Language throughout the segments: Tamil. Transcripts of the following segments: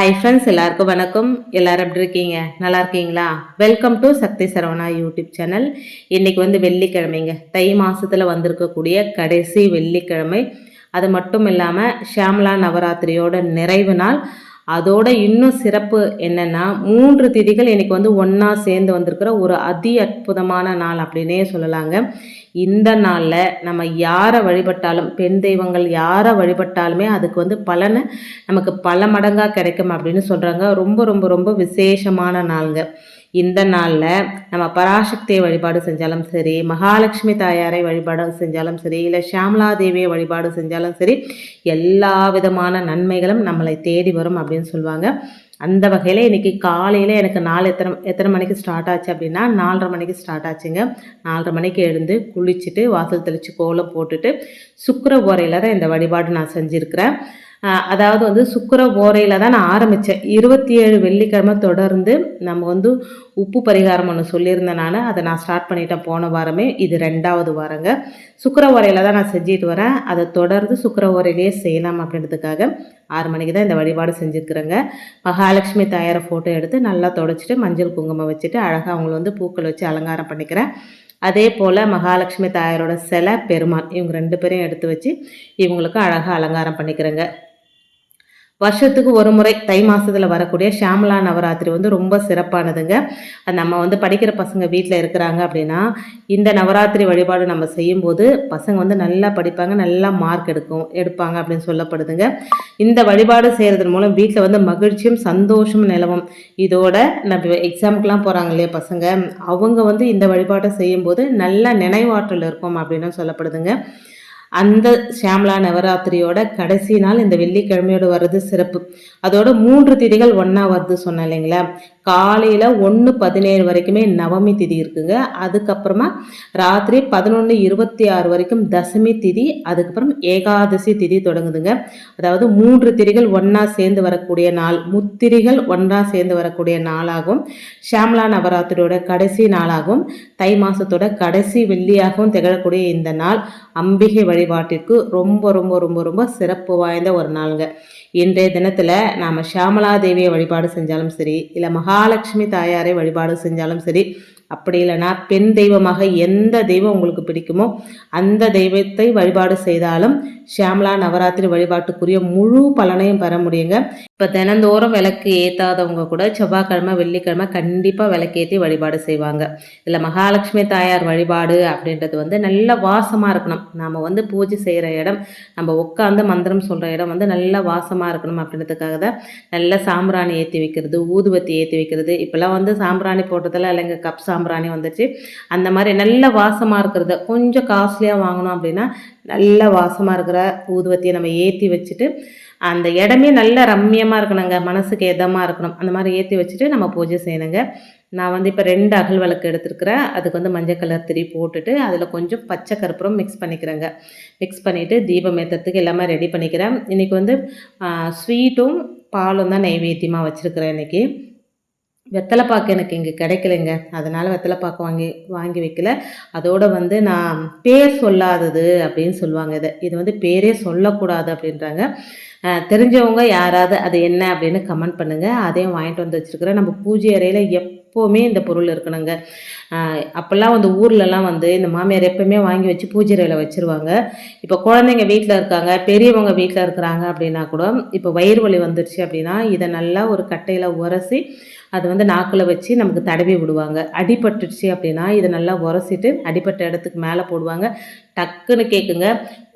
ஹாய் ஃப்ரெண்ட்ஸ் எல்லாருக்கும் வணக்கம். எல்லாரும் எப்படி இருக்கீங்க? நல்லா இருக்கீங்களா? Welcome to Sakthi Saravana YouTube channel இன்றைக்கி வந்து வெள்ளிக்கிழமைங்க. தை மாதத்தில் வந்திருக்கக்கூடிய கடைசி வெள்ளிக்கிழமை. அது மட்டும் இல்லாமல் ஷியாமலா நவராத்திரியோட நிறைவு நாள். அதோட இன்னும் சிறப்பு என்னன்னா மூன்று திதிகள் எனக்கு வந்து ஒன்றா சேர்ந்து வந்திருக்கிற ஒரு அதி அற்புதமான நாள் அப்படின்னே சொல்லலாங்க. இந்த நாளில் நம்ம யாரை வழிபட்டாலும் பெண் தெய்வங்கள் யாரை வழிபட்டாலுமே அதுக்கு வந்து பலனை நமக்கு பல மடங்காக கிடைக்கும் அப்படின்னு சொல்கிறாங்க ரொம்ப ரொம்ப ரொம்ப விசேஷமான நாளுங்க. இந்த நாளில் நம்ம பராசக்தியை வழிபாடு செஞ்சாலும் சரி மகாலட்சுமி தாயாரை வழிபாடு செஞ்சாலும் சரி இல்லை ஷியாமலா தேவியை வழிபாடு செஞ்சாலும் சரி எல்லா விதமான நன்மைகளும் நம்மளை தேடி வரும் அப்படின்னு சொல்லுவாங்க. அந்த வகையில் இன்றைக்கி காலையில் எனக்கு நாலு எத்தனை எத்தனை மணிக்கு ஸ்டார்ட் ஆச்சு அப்படின்னா நாலரை மணிக்கு ஸ்டார்ட் ஆச்சுங்க. நாலரை மணிக்கு எழுந்து குளிச்சுட்டு வாசல் தெளித்து கோலம் போட்டுட்டு சுக்கர உரையில் தான் இந்த வழிபாடு நான் செஞ்சுருக்கிறேன். அதாவது வந்து சுக்கர ஓரையில் தான் நான் ஆரம்பித்தேன் இருபத்தி ஏழு வெள்ளிக்கிழமை தொடர்ந்து நம்ம வந்து உப்பு பரிகாரம் ஒன்று சொல்லியிருந்தேன் நான். அதை நான் ஸ்டார்ட் பண்ணிட்டேன் போன வாரமே. இது ரெண்டாவது வாரங்க. சுக்கர ஓரையில் தான் நான் செஞ்சுட்டு வரேன். அதை தொடர்ந்து சுக்கர ஓரையிலேயே செய்யலாம் அப்படின்றதுக்காக ஆறு மணிக்கு தான் இந்த வழிபாடு செஞ்சுருக்குறேங்க. மகாலட்சுமி தாயாரை ஃபோட்டோ எடுத்து நல்லா தொடச்சிட்டு மஞ்சள் குங்குமம் வச்சுட்டு அழகாக அவங்கள வந்து பூக்கள் வச்சு அலங்காரம் பண்ணிக்கிறேன். அதே போல் மகாலட்சுமி தாயாரோட சிலை பெருமாள் இவங்க ரெண்டு பேரையும் எடுத்து வச்சு இவங்களுக்கு அழகாக அலங்காரம் பண்ணிக்கிறேங்க. வருஷத்துக்கு ஒரு முறை தை மாதத்தில் வரக்கூடிய ஷாமலா நவராத்திரி வந்து ரொம்ப சிறப்பானதுங்க. அது நம்ம வந்து படிக்கிற பசங்க வீட்டில் இருக்கிறாங்க அப்படின்னா இந்த நவராத்திரி வழிபாடு நம்ம செய்யும்போது பசங்க வந்து நல்லா படிப்பாங்க நல்லா மார்க் எடுக்கும் எடுப்பாங்க அப்படின்னு சொல்லப்படுதுங்க. இந்த வழிபாடு செய்கிறதன் மூலம் வீட்டில் வந்து மகிழ்ச்சியும் சந்தோஷமும் நிலவும். இதோட நம்ம எக்ஸாமுக்கெலாம் போகிறாங்க இல்லையா பசங்க அவங்க வந்து இந்த வழிபாட்டை செய்யும்போது நல்ல நினைவாற்றல் இருக்கும் அப்படின்னு சொல்லப்படுதுங்க. அந்த ஷியாமலா நவராத்திரியோட கடைசி நாள் இந்த வெள்ளிக்கிழமையோட வர்றது சிறப்பு. அதோட மூன்று திதிகள் ஒன்றா வருது சொன்னேன் இல்லைங்களா? காலையில் ஒன்று பதினேழு வரைக்குமே நவமி திதி இருக்குங்க. அதுக்கப்புறமா ராத்திரி பதினொன்று இருபத்தி ஆறு வரைக்கும் தசமி திதி அதுக்கப்புறம் ஏகாதசி திதி தொடங்குதுங்க. அதாவது மூன்று திரிகள் ஒன்றா சேர்ந்து வரக்கூடிய நாள் முத்திரிகள் ஒன்றா சேர்ந்து வரக்கூடிய நாளாகும். ஷாம்லா நவராத்திரியோட கடைசி நாளாகவும் தை மாதத்தோட கடைசி வெள்ளியாகவும் திகழக்கூடிய இந்த நாள் அம்பிகை வழிபாட்டிற்கு ரொம்ப ரொம்ப ரொம்ப ரொம்ப சிறப்பு வாய்ந்த ஒரு நாளுங்க. இன்றைய தினத்தில் நாம் ஷாமலா தேவியை வழிபாடு செஞ்சாலும் சரி இல்லை மகாலட்சுமி தாயாரை வழிபாடு செஞ்சாலும் சரி அப்படி இல்லைனா பெண் தெய்வமாக எந்த தெய்வம் உங்களுக்கு பிடிக்குமோ அந்த தெய்வத்தை வழிபாடு செய்தாலும் ஷியாமலா நவராத்திரி வழிபாட்டுக்குரிய முழு பலனையும் பெற முடியுங்க. இப்போ தினந்தோறும் விளக்கு ஏற்றாதவங்க கூட செவ்வாய்க்கிழமை வெள்ளிக்கிழமை கண்டிப்பாக விளக்கேற்றி வழிபாடு செய்வாங்க. இதில் மகாலட்சுமி தாயார் வழிபாடு அப்படின்றது வந்து நல்ல வாசமாக இருக்கணும். நாம் வந்து பூஜை செய்கிற இடம் நம்ம உட்காந்து மந்திரம் சொல்கிற இடம் வந்து நல்ல வாசமாக இருக்கணும் அப்படின்றதுக்காக தான் நல்ல சாம்பிராணி ஏற்றி வைக்கிறது ஊதுவத்தி ஏற்றி வைக்கிறது. இப்போல்லாம் வந்து சாம்பிராணி போட்டதில் இல்லைங்க. கப் சாம்பிராணி வந்துச்சு. அந்த மாதிரி நல்ல வாசமாக இருக்கிறத கொஞ்சம் காஸ்ட்லியாக வாங்கினோம் அப்படின்னா நல்ல வாசமாக இருக்கிற ஊதுவத்தியை நம்ம ஏற்றி வச்சுட்டு அந்த இடமே நல்ல ரம்மியமாக இருக்கணுங்க. மனசுக்கு இதமாக இருக்கணும். அந்த மாதிரி ஏற்றி வச்சுட்டு நம்ம பூஜை செய்யணுங்க. நான் வந்து இப்போ ரெண்டு அகல் விளக்கு எடுத்துருக்கிறேன். அதுக்கு வந்து மஞ்சள் கலர் திரி போட்டுட்டு அதில் கொஞ்சம் பச்சை கருப்புறம் மிக்ஸ் பண்ணிக்கிறேங்க. மிக்ஸ் பண்ணிவிட்டு தீபம் ஏற்றத்துக்கு எல்லாமே ரெடி பண்ணிக்கிறேன். இன்றைக்கி வந்து ஸ்வீட்டும் பாலும் தான் நைவேத்தியமாக வச்சுருக்கிறேன் இன்றைக்கி வெத்தலைப்பாக்கு எனக்கு இங்கே கிடைக்கலைங்க. அதனால் வெத்தலைப்பாக்கு வாங்கி வாங்கி வைக்கல. அதோடு வந்து நான் பேர் சொல்லாதது அப்படின்னு சொல்லுவாங்க இதை. இது வந்து பேரே சொல்லக்கூடாது அப்படின்றாங்க. தெரிஞ்சவங்க யாராவது அது என்ன அப்படின்னு கமெண்ட் பண்ணுங்கள் அதையும் வாங்கிட்டு வந்து வச்சுருக்கிறேன். நம்ம பூஜை அறையில் எப்போவுமே இந்த பொருள் இருக்கணுங்க. அப்போல்லாம் வந்து ஊர்லலாம் வந்து இந்த மாமியார் எப்போவுமே வாங்கி வச்சு பூஜைறையில் வச்சுருவாங்க. இப்போ குழந்தைங்க வீட்டில் இருக்காங்க பெரியவங்க வீட்டில் இருக்கிறாங்க அப்படின்னா கூட இப்போ வயிறு வலி வந்துருச்சு அப்படின்னா இதை நல்லா ஒரு கட்டையில் உரசி அது வந்து நாக்கில் வச்சு நமக்கு தடவி விடுவாங்க. அடிபட்டுடுச்சு அப்படின்னா இதை நல்லா உரசிட்டு அடிப்பட்ட இடத்துக்கு மேலே போடுவாங்க. டக்குன்னு கேட்குங்க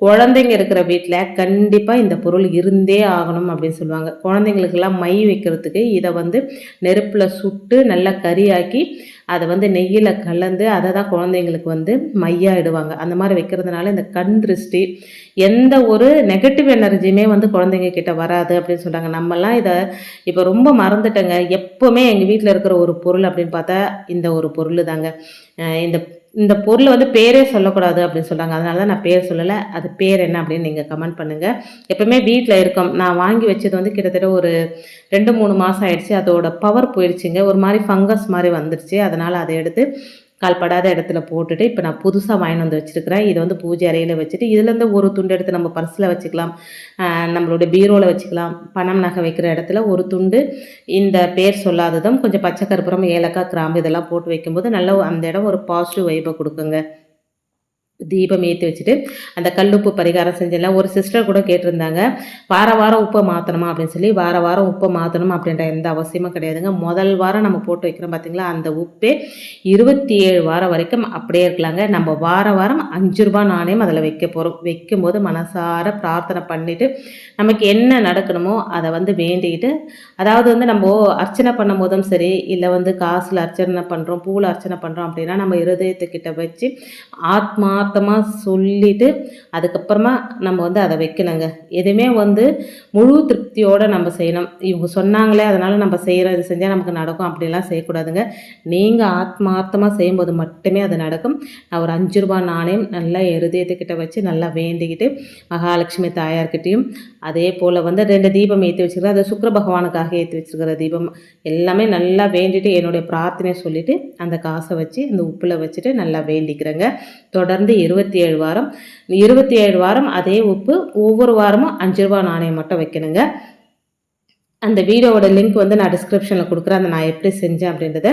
குழந்தைங்க இருக்கிற வீட்டில் கண்டிப்பாக இந்த பொருள் இருந்தே ஆகணும் அப்படின்னு சொல்லுவாங்க. குழந்தைங்களுக்கெல்லாம் மை வைக்கிறதுக்கு இதை வந்து நெருப்பில் சுட்டு நல்லா கறியாக்கி அதை வந்து நெய்யில் கலந்து அதை தான் குழந்தைங்களுக்கு வந்து மையாக இடுவாங்க அந்த மாதிரி வைக்கிறதுனால இந்த கண் திருஷ்டி எந்த ஒரு நெகட்டிவ் எனர்ஜியுமே வந்து குழந்தைங்க கிட்ட வராது அப்படின்னு சொல்கிறாங்க நம்மலாம் இதை இப்போ ரொம்ப மறந்துட்டேங்க. எப்போவுமே எங்கள் வீட்டில் இருக்கிற ஒரு பொருள் அப்படின்னு பார்த்தா இந்த ஒரு பொருள் தாங்க இந்த இந்த பொருளை வந்து பேரே சொல்லக்கூடாது அப்படின்னு சொல்கிறாங்க அதனால தான் நான் பேர் சொல்லலை. அது பேர் என்ன அப்படின்னு நீங்கள் கமெண்ட் பண்ணுங்கள் எப்போவுமே வீட்டில் இருக்கோம். நான் வாங்கி வச்சது வந்து கிட்டத்தட்ட ஒரு ரெண்டு மூணு மாதம் ஆயிடுச்சு. அதோட பவர் போயிடுச்சுங்க ஒரு மாதிரி ஃபங்கஸ் மாதிரி வந்துடுச்சு அதனால் அதை எடுத்து கால்படாத இடத்துல போட்டுட்டு இப்போ நான் புதுசாக வாங்கிட்டு வந்து வச்சுருக்கிறேன். இதை வந்து பூஜை அறையில் வச்சுட்டு இதுலேருந்து ஒரு துண்டு எடுத்து நம்ம பர்ஸில் வச்சுக்கலாம். நம்மளோட பீரோவில் வச்சுக்கலாம். பணம் நகை வைக்கிற இடத்துல ஒரு துண்டு இந்த பேர் சொல்லாததும் கொஞ்சம் பச்சை கருப்புறம் ஏலக்காய் கிராம்பு இதெல்லாம் போட்டு வைக்கும்போது நல்ல அந்த இடம் ஒரு பாசிட்டிவ் வைப்பை கொடுக்குங்க. தீபம் ஏற்றி வச்சுட்டு அந்த கல்லுப்பு பரிகாரம் செஞ்சிடலாம் ஒரு சிஸ்டர் கூட கேட்டிருந்தாங்க. வார வாரம் உப்பை மாற்றணுமா அப்படின்னு சொல்லி வார வாரம் உப்பை மாற்றணும் அப்படின்ற எந்த அவசியமும் கிடையாதுங்க. முதல் வாரம் நம்ம போட்டு வைக்கிறோம் பார்த்திங்களா அந்த உப்பே இருபத்தி ஏழு வாரம் வரைக்கும் அப்படியே இருக்கலாங்க. நம்ம வார வாரம் அஞ்சு ரூபா நாணயம் அதில் வைக்க போகிறோம் வைக்கும்போது மனசார பிரார்த்தனை பண்ணிவிட்டு நமக்கு என்ன நடக்கணுமோ அதை வந்து வேண்டிக்கிட்டு அதாவது வந்து நம்ம அர்ச்சனை பண்ணும் போதும் சரி இல்லை வந்து காசில் அர்ச்சனை பண்ணுறோம் பூவில் அர்ச்சனை பண்ணுறோம் அப்படின்னா நம்ம இருதயத்துக்கிட்ட வச்சு ஆத்மா ஆத்மார்த்தமாக சொல்லிவிட்டு அதுக்கப்புறமா நம்ம வந்து அதை வைக்கணுங்க. எதுவுமே வந்து முழு திருப்தியோடு நம்ம செய்யணும். இவங்க சொன்னாங்களே அதனால் நம்ம செய்கிறோம் இது செஞ்சால் நமக்கு நடக்கும் அப்படிலாம் செய்யக்கூடாதுங்க. நீங்கள் ஆத்மார்த்தமாக செய்யும்போது மட்டுமே அது நடக்கும். நான் ஒரு அஞ்சு ரூபா நாணயம் நல்லா இருதயத்துக்கிட்ட வச்சு நல்லா வேண்டிக்கிட்டு மகாலட்சுமி தாயார்கிட்டையும் அதே போல் வந்து ரெண்டு தீபம் ஏற்றி வச்சுருக்கேன். அது சுக்கர பகவானுக்காக ஏற்றி வச்சுருக்கிற தீபம். எல்லாமே நல்லா வேண்டிட்டு என்னுடைய பிரார்த்தனையை சொல்லிவிட்டு அந்த காசை வச்சு அந்த உப்பில் வச்சுட்டு நல்லா வேண்டிக்கிறேங்க. தொடர்ந்து இருபத்தி ஏழு வாரம் இருபத்தி ஏழு வாரம் அதே உப்பு ஒவ்வொரு வாரமும் அஞ்சு ரூபா நாணயம் மட்டும் வைக்கணுங்க. அந்த வீடியோவோட லிங்க் வந்து நான் டிஸ்கிரிப்ஷனில் கொடுக்குறேன். அதை நான் எப்படி செஞ்சேன் அப்படின்றத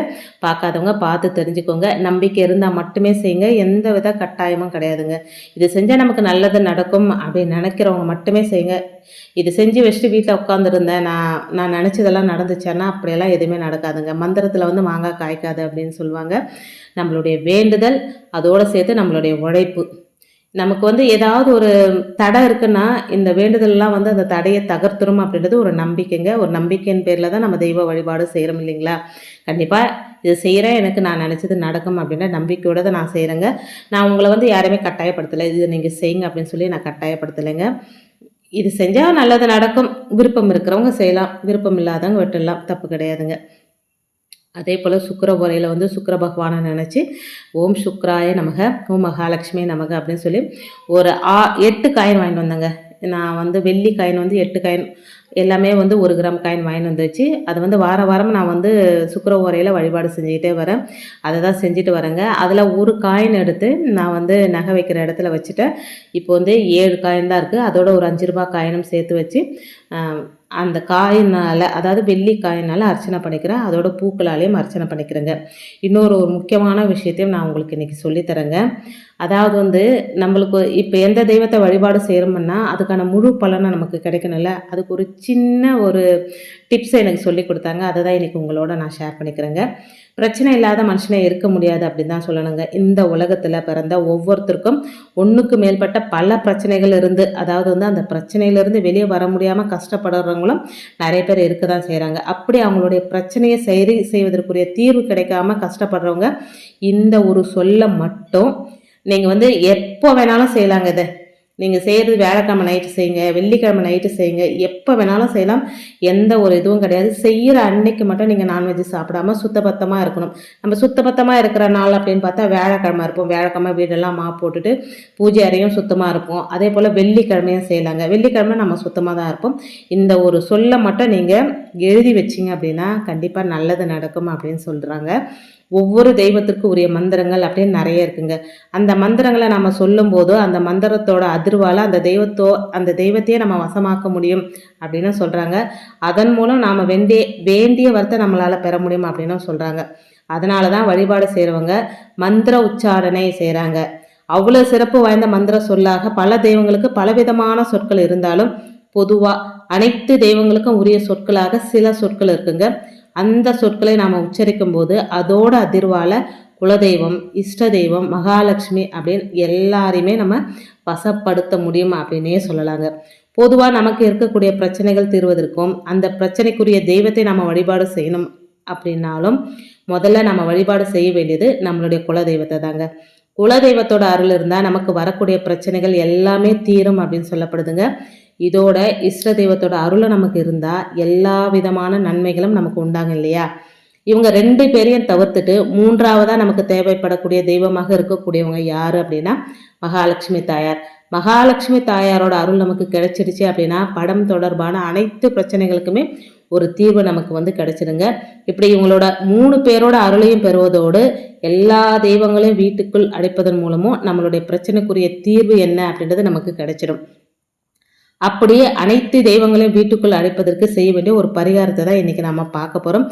பார்க்காதவங்க பார்த்து தெரிஞ்சுக்கோங்க. நம்பிக்கை இருந்தால் மட்டுமே செய்யுங்க. எந்த வித கட்டாயமும் கிடையாதுங்க. இது செஞ்சால் நமக்கு நல்லது நடக்கும் அப்படின்னு நினைக்கிறவங்க மட்டுமே செய்யுங்க. இது செஞ்சு வச்சுட்டு வீட்டில் உட்காந்துருந்தேன் நான் நான் நினச்சதெல்லாம் நடந்துச்சேன்னா அப்படியெல்லாம் எதுவுமே நடக்காதுங்க. மந்திரத்தில் வந்து மாங்காய் காய்க்காது அப்படின்னு சொல்லுவாங்க. நம்மளுடைய வேண்டுதல் அதோடு சேர்த்து நம்மளுடைய உழைப்பு. நமக்கு வந்து ஏதாவது ஒரு தடை இருக்குன்னா இந்த வேண்டுதல்லாம் வந்து அந்த தடையை தகர்த்துரும் அப்படின்றது ஒரு நம்பிக்கைங்க. ஒரு நம்பிக்கையின் பேரில் தான் நம்ம தெய்வ வழிபாடு செய்கிறோம் இல்லைங்களா? கண்டிப்பாக இது செய்கிறேன் எனக்கு நான் நினச்சது நடக்கும் அப்படின்ற நம்பிக்கையோடு தான் நான் செய்கிறேங்க நான் உங்களை வந்து யாருமே கட்டாயப்படுத்தலை. இது நீங்கள் செய்யுங்க அப்படின்னு சொல்லி நான் கட்டாயப்படுத்தலைங்க. இது செஞ்சால் நல்லது நடக்கும். விருப்பம் இருக்கிறவங்க செய்யலாம். விருப்பம் இல்லாதவங்க விட்டுடலாம். தப்பு கிடையாதுங்க. அதே போல் சுக்கர உரையில் வந்து சுக்கர பகவானை நினச்சி ஓம் சுக்ராய நமக ஓம் மகாலட்சுமி நமக அப்படின்னு சொல்லி ஒரு ஆ எட்டு காயின் வாங்கிட்டு வந்தேங்க. நான் வந்து வெள்ளி காயின் வந்து எட்டு காயின் எல்லாமே வந்து ஒரு கிராம் காயின் வாங்கிட்டு வந்துச்சு. அது வந்து வார வாரம் நான் வந்து சுக்கர உரையில் வழிபாடு செஞ்சுக்கிட்டே வரேன். அதை தான் செஞ்சுட்டு வரேங்க. அதில் ஒரு காயின் எடுத்து நான் வந்து நகை வைக்கிற இடத்துல வச்சுட்டேன். இப்போ வந்து ஏழு காயின் தான் இருக்குது அதோட ஒரு அஞ்சு ரூபா காயினும் சேர்த்து வச்சு அந்த காயினால் அதாவது வெள்ளி காயினால் அர்ச்சனை பண்ணிக்கிறேன். அதோட பூக்களாலேயும் அர்ச்சனை பண்ணிக்கிறேங்க. இன்னொரு ஒரு முக்கியமான விஷயத்தையும் நான் உங்களுக்கு இன்றைக்கி சொல்லித்தரேங்க அதாவது வந்து நம்மளுக்கு இப்போ எந்த தெய்வத்தை வழிபாடு செய்கிறோம்னா அதுக்கான முழு பலனை நமக்கு கிடைக்கணும்ல? அதுக்கு ஒரு சின்ன ஒரு டிப்ஸை எனக்கு சொல்லி கொடுத்தாங்க. அதை தான் இன்றைக்கி உங்களோட நான் ஷேர் பண்ணிக்கிறேங்க. பிரச்சனை இல்லாத மனுஷனே இருக்க முடியாது அப்படின்னு தான் சொல்லணுங்க. இந்த உலகத்தில் பிறந்த ஒவ்வொருத்தருக்கும் ஒன்றுக்கு மேற்பட்ட பல பிரச்சனைகள் இருந்து அதாவது வந்து அந்த பிரச்சனையிலேருந்து வெளியே வர முடியாமல் கஷ்டப்படுறவங்களும் நிறைய பேர் இருக்க தான் செய்கிறாங்க அப்படி அவங்களுடைய பிரச்சனையை சரி செய்வதற்குரிய தீர்வு கிடைக்காம கஷ்டப்படுறவங்க இந்த ஒரு சொல்ல மட்டும் நீங்கள் வந்து எப்போ வேணாலும் செய்யலாங்க இதை. நீங்கள் செய்கிறது வியாழக்கிழமை நைட்டு செய்யுங்க வெள்ளிக்கிழமை நைட்டு செய்யுங்க எப்போ வேணாலும் செய்யலாம். எந்த ஒரு இதுவும் கிடையாது. செய்கிற அன்னைக்கு மட்டும் நீங்கள் நான்வெஜ் சாப்பிடாம சுத்தபத்தமாக இருக்கணும். நம்ம சுத்தபத்தமாக இருக்கிற நாள் அப்படின்னு பார்த்தா வியாழக்கிழமை இருப்போம். வியாழக்கிழமை வீடெல்லாம் மா போட்டுட்டு பூஜை அறையும் சுத்தமாக இருப்போம். அதே போல் வெள்ளிக்கிழமையும் செய்யலாங்க. வெள்ளிக்கிழமை நம்ம சுத்தமாக தான் இருப்போம். இந்த ஒரு சொல்லை மட்டும் நீங்கள் எழுதி வச்சிங்க அப்படின்னா கண்டிப்பாக நல்லது நடக்கும் அப்படின்னு சொல்கிறாங்க ஒவ்வொரு தெய்வத்திற்கும் உரிய மந்திரங்கள் அப்படின்னு நிறைய இருக்குங்க. அந்த மந்திரங்களை நம்ம சொல்லும்போது அந்த மந்திரத்தோட அதிர்வால் அந்த தெய்வத்தோ அந்த தெய்வத்தையே நம்ம வசமாக்க முடியும் அப்படின்னு சொல்கிறாங்க அதன் மூலம் நாம் வேண்டிய வேண்டிய வரத்தை நம்மளால் பெற முடியும் அப்படின்னு சொல்கிறாங்க அதனால தான் வழிபாடு செய்கிறவங்க மந்திர உச்சாரணை செய்கிறாங்க அவ்வளோ சிறப்பு வாய்ந்த மந்திர சொல்லாக பல தெய்வங்களுக்கு பலவிதமான சொற்கள் இருந்தாலும் பொதுவாக அனைத்து தெய்வங்களுக்கும் உரிய சொற்களாக சில சொற்கள் இருக்குங்க. அந்த சொற்களை நாம் உச்சரிக்கும் போது அதோட அதிர்வால குலதெய்வம் இஷ்ட தெய்வம் மகாலட்சுமி அப்படின்னு எல்லாரையுமே நம்ம வசப்படுத்த முடியும் அப்படின்னே சொல்லலாங்க. பொதுவாக நமக்கு இருக்கக்கூடிய பிரச்சனைகள் தீர்வதற்கும் அந்த பிரச்சனைக்குரிய தெய்வத்தை நம்ம வழிபாடு செய்யணும் அப்படின்னாலும் முதல்ல நம்ம வழிபாடு செய்ய வேண்டியது நம்மளுடைய குலதெய்வத்தை தாங்க. குலதெய்வத்தோட அருள் இருந்தால் நமக்கு வரக்கூடிய பிரச்சனைகள் எல்லாமே தீரும் அப்படின்னு சொல்லப்படுதுங்க. இதோட இஷ்ட தெய்வத்தோட அருளை நமக்கு இருந்தால் எல்லா விதமான நன்மைகளும் நமக்கு உண்டாகும் இல்லையா? இவங்க ரெண்டு பேரையும் தவிர்த்துட்டு மூன்றாவதாக நமக்கு தேவைப்படக்கூடிய தெய்வமாக இருக்கக்கூடியவங்க யார் அப்படின்னா மகாலட்சுமி தாயார். மகாலட்சுமி தாயாரோட அருள் நமக்கு கிடைச்சிருச்சு அப்படின்னா படம் தொடர்பான அனைத்து பிரச்சனைகளுக்குமே ஒரு தீர்வு நமக்கு வந்து கிடைச்சிடுங்க இப்படி இவங்களோட மூணு பேரோட அருளையும் பெறுவதோடு எல்லா தெய்வங்களையும் வீட்டுக்குள் அடைப்பதன் மூலமும் நம்மளுடைய பிரச்சனைக்குரிய தீர்வு என்ன அப்படின்றது நமக்கு கிடைச்சிடும். அப்படியே அனைத்து தெய்வங்களையும் வீட்டுக்குள் அழைப்பதற்கு செய்ய வேண்டிய ஒரு பரிகாரத்தை தான் இன்றைக்கி நம்ம பார்க்க போகிறோம்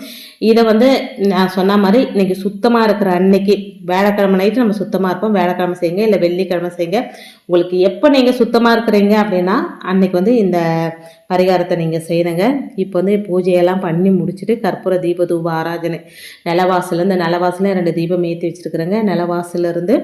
இதை வந்து நான் சொன்ன மாதிரி இன்றைக்கி சுத்தமாக இருக்கிற அன்னைக்கு வேலைக்கிழமை நைட்டு நம்ம சுத்தமாக இருப்போம். வேலைக்கிழமை செய்யுங்க இல்லை வெள்ளிக்கிழமை செய்யுங்க. உங்களுக்கு எப்போ நீங்கள் சுத்தமாக இருக்கிறீங்க அப்படின்னா அன்னைக்கு வந்து இந்த பரிகாரத்தை நீங்கள் செய்யணுங்க. இப்போ வந்து பூஜையெல்லாம் பண்ணி முடிச்சுட்டு கற்பூர தீப தூப ஆராதனை. நிலவாசலேருந்து நிலவாசலில் ரெண்டு தீபம் ஏற்றி வச்சுருக்குறேங்க. நிலவாசலேருந்து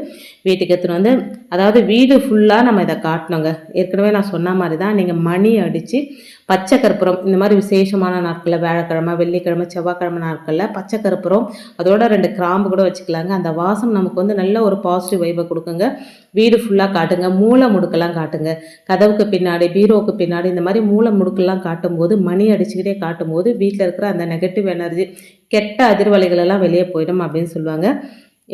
வீட்டுக்கு எடுத்துன்னு வந்து அதாவது வீடு ஃபுல்லாக நம்ம இதை காட்டணுங்க. ஏற்கனவே நான் சொன்ன மாதிரி தான் நீங்கள் மணி அடித்து பச்சை கற்பூரம் இந்த மாதிரி விசேஷமான நாட்களில் வியாழக்கிழமை வெள்ளிக்கிழமை செவ்வாய்க்கிழமை நாட்களில் பச்சை கற்பூரம் அதோட ரெண்டு கிராம்பு கூட வச்சுக்கலாங்க. அந்த வாசம் நமக்கு வந்து நல்ல ஒரு பாசிட்டிவ் வைவை கொடுக்குங்க. வீடு ஃபுல்லாக காட்டுங்க. மூளை முடுக்கெல்லாம் காட்டுங்க. கதவுக்கு பின்னாடி பீரோவுக்கு பின்னாடி இந்த மாதிரி மூளை முடுக்கெல்லாம் காட்டும்போது மணி அடிச்சுக்கிட்டே காட்டும்போது வீட்டில் இருக்கிற அந்த நெகட்டிவ் எனர்ஜி கெட்ட அதிர்வலைகளெல்லாம் வெளியே போயிடும் அப்படின்னு சொல்லுவாங்க.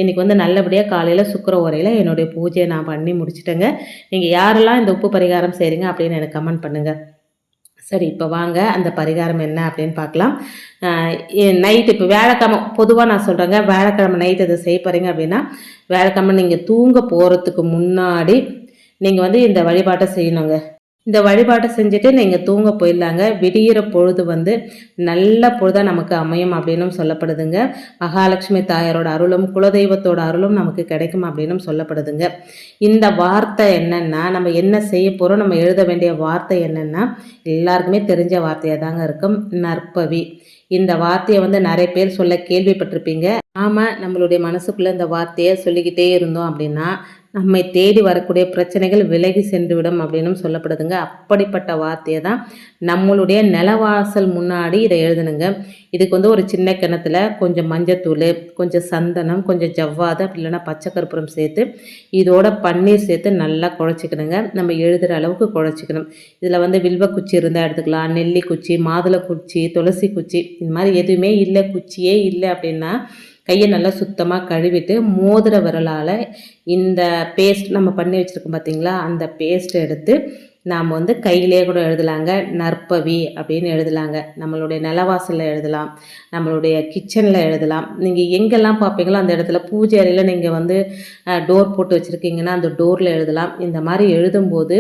இன்றைக்கி வந்து நல்லபடியாக காலையில் சுக்கர உரையில் என்னுடைய பூஜையை நான் பண்ணி முடிச்சிட்டேங்க. நீங்கள் யாரெல்லாம் இந்த உப்பு பரிகாரம் செய்கிறீங்க அப்படின்னு எனக்கு கமெண்ட் பண்ணுங்கள் சரி இப்போ வாங்க அந்த பரிகாரம் என்ன அப்படின்னு பார்க்கலாம். நைட்டு இப்போ வேலைக்கிழமை பொதுவாக நான் சொல்கிறேங்க வேலைக்கிழமை நைட் அதை செய்ய போகிறீங்க அப்படின்னா வேலைக்கிழமை நீங்கள் தூங்க போகிறதுக்கு முன்னாடி நீங்கள் வந்து இந்த வழிபாட்டை செய்யணுங்க. இந்த வழிபாட்டை செஞ்சுட்டு நீங்கள் தூங்க போயிடலாங்க. விடியிற பொழுது வந்து நல்ல பொழுதாக நமக்கு அமையும் அப்படின்னும் சொல்லப்படுதுங்க. மகாலட்சுமி தாயாரோட அருளும் குலதெய்வத்தோட அருளும் நமக்கு கிடைக்கும் அப்படின்னும் சொல்லப்படுதுங்க. இந்த வார்த்தை என்னென்னா நம்ம என்ன செய்ய போகிறோம் நம்ம எழுத வேண்டிய வார்த்தை என்னென்னா எல்லாருக்குமே தெரிஞ்ச வார்த்தையாக தாங்க இருக்கும். நற்பவி. இந்த வார்த்தையை வந்து நிறைய பேர் சொல்ல கேள்விப்பட்டிருப்பீங்க. ஆமாம் நம்மளுடைய மனசுக்குள்ளே இந்த வார்த்தையை சொல்லிக்கிட்டே இருந்தோம் அப்படின்னா நம்மை தேடி வரக்கூடிய பிரச்சனைகள் விலகி சென்றுவிடும் அப்படின்னு சொல்லப்படுதுங்க. அப்படிப்பட்ட வார்த்தையை தான் நம்மளுடைய நிலவாசல் முன்னாடி இதை எழுதணுங்க இதுக்கு வந்து ஒரு சின்ன கிணத்துல கொஞ்சம் மஞ்சத்தூள் கொஞ்சம் சந்தனம் கொஞ்சம் ஜவ்வாது அப்படி இல்லைன்னா பச்சை கற்பூரம் சேர்த்து இதோட பன்னீர் சேர்த்து நல்லா குழச்சிக்கணுங்க. நம்ம எழுதுகிற அளவுக்கு குழச்சிக்கணும். இதில் வந்து வில்வ குச்சி இருந்தால் எடுத்துக்கலாம் நெல்லி குச்சி மாதுளை குச்சி துளசி குச்சி இந்த மாதிரி எதுவுமே இல்லை குச்சியே இல்லை அப்படின்னா கையை நல்லா சுத்தமாக கழுவிட்டு மோதிர விரலால் இந்த பேஸ்ட் நம்ம பண்ணி வச்சுருக்கோம் பார்த்தீங்களா அந்த பேஸ்ட் எடுத்து நாம் வந்து கையிலே கூட எழுதலாங்க. நற்பவி அப்படின்னு எழுதலாங்க. நம்மளுடைய நிலவாசலில் எழுதலாம். நம்மளுடைய கிச்சனில் எழுதலாம். நீங்கள் எங்கெல்லாம் பார்ப்பீங்களோ அந்த இடத்துல பூஜை அறையில் நீங்கள் வந்து டோர் போட்டு வச்சுருக்கீங்கன்னா அந்த டோரில் எழுதலாம். இந்த மாதிரி எழுதும்போது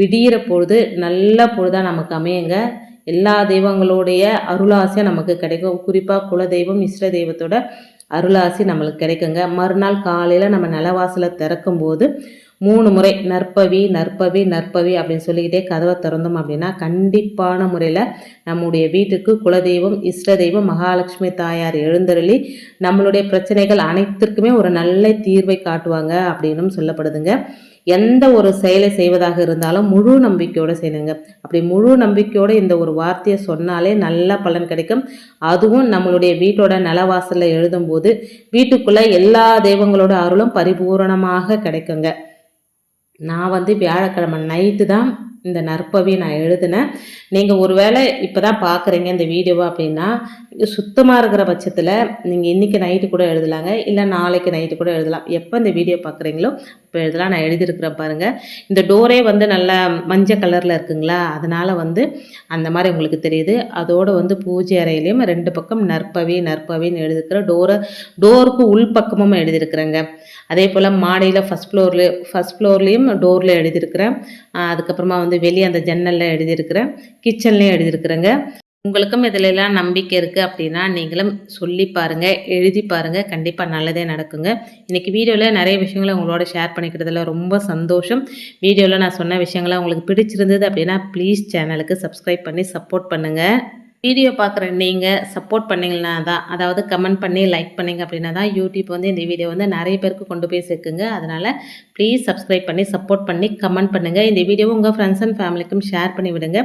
விடிகிற பொழுது நல்ல பொழுதாக நமக்கு அமையுங்க. எல்லா தெய்வங்களுடைய அருளாசையாக நமக்கு கிடைக்கும். குறிப்பாக குலதெய்வம் இஷ்ட தெய்வத்தோட அருளாசி நம்மளுக்கு கிடைக்குங்க. மறுநாள் காலையில் நம்ம நிலவாசலை திறக்கும் போது மூணு முறை நற்பவி நற்பவி நற்பவி அப்படின்னு சொல்லிக்கிட்டே கதவை திறந்தோம் அப்படின்னா கண்டிப்பான முறையில் நம்முடைய வீட்டுக்கு குலதெய்வம் இஷ்ட தெய்வம் மகாலட்சுமி தாயார் எழுந்தருளி நம்மளுடைய பிரச்சனைகள் அனைத்திற்குமே ஒரு நல்ல தீர்வை காட்டுவாங்க அப்படின்னும் சொல்லப்படுதுங்க. எந்த ஒரு செயலை செய்வதாக இருந்தாலும் முழு நம்பிக்கையோடு செய்யணுங்க அப்படி முழு நம்பிக்கையோடு இந்த ஒரு வார்த்தையை சொன்னாலே நல்ல பலன் கிடைக்கும். அதுவும் நம்மளுடைய வீட்டோட நலவாசலில் எழுதும்போது வீட்டுக்குள்ளே எல்லா தெய்வங்களோட அருளும் பரிபூரணமாக கிடைக்குங்க. நான் வந்து வியாழக்கிழமை நைட்டு தான் இந்த நற்பவி நான் எழுதினேன். நீங்கள் ஒரு வேளை இப்போ தான் பார்க்குறீங்க இந்த வீடியோவை அப்படின்னா சுத்தமாக இருக்கிற பட்சத்தில் நீங்கள் இன்றைக்கி நைட்டு கூட எழுதலாங்க இல்லை நாளைக்கு நைட்டு கூட எழுதலாம். எப்போ இந்த வீடியோ பார்க்குறீங்களோ இப்போ எழுதலாம் நான் எழுதியிருக்கிறேன் பாருங்கள் இந்த டோரே வந்து நல்லா மஞ்சள் கலரில் இருக்குங்களா? அதனால் வந்து அந்த மாதிரி உங்களுக்கு தெரியுது. அதோடு வந்து பூஜை அறையிலையும் ரெண்டு பக்கம் நற்பவி நற்பவின்னு எழுதியிருக்கிற டோரை டோருக்கு உள் பக்கமும் எழுதியிருக்கிறேங்க. அதே போல் மாடியில் ஃபஸ்ட் ஃப்ளோரில் ஃபஸ்ட் ஃப்ளோர்லேயும் டோரில் எழுதியிருக்கிறேன். அதுக்கப்புறமா வந்து வெளியே அந்த ஜன்னலில் எழுதியிருக்கிறேன். கிச்சன்லேயும் எழுதியிருக்கிறேங்க. உங்களுக்கும் இதிலெல்லாம் நம்பிக்கை இருக்குது அப்படின்னா நீங்களும் சொல்லி பாருங்கள் எழுதி பாருங்கள் கண்டிப்பாக நல்லதே நடக்குங்க. இன்றைக்கி வீடியோவில் நிறைய விஷயங்களை உங்களோட ஷேர் பண்ணிக்கிறதுல ரொம்ப சந்தோஷம். வீடியோவில் நான் சொன்ன விஷயங்களை உங்களுக்கு பிடிச்சிருந்தது அப்படின்னா ப்ளீஸ் சேனலுக்கு சப்ஸ்கிரைப் பண்ணி சப்போர்ட் பண்ணுங்கள் வீடியோ பார்க்குற நீங்கள் சப்போர்ட் பண்ணிங்கன்னா தான் அதாவது கமெண்ட் பண்ணி லைக் பண்ணிங்க அப்படின்னா தான் யூடியூப் வந்து இந்த வீடியோ வந்து நிறைய பேருக்கு கொண்டு போய் சேர்க்குங்க. அதனால் ப்ளீஸ் சப்ஸ்கிரைப் பண்ணி சப்போர்ட் பண்ணி கமெண்ட் பண்ணுங்கள் இந்த வீடியோவை உங்கள் ஃப்ரெண்ட்ஸ் அண்ட் ஃபேமிலிக்கும் ஷேர் பண்ணி விடுங்க.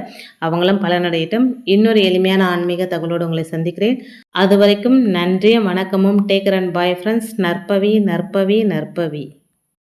அவங்களும் பலனடையட்டும். இன்னொரு எளிமையான ஆன்மீக தகவலோடு உங்களை சந்திக்கிறேன். அது வரைக்கும் நன்றியும் வணக்கமும் taker and bye friends Narpavi Narpavi Narpavi.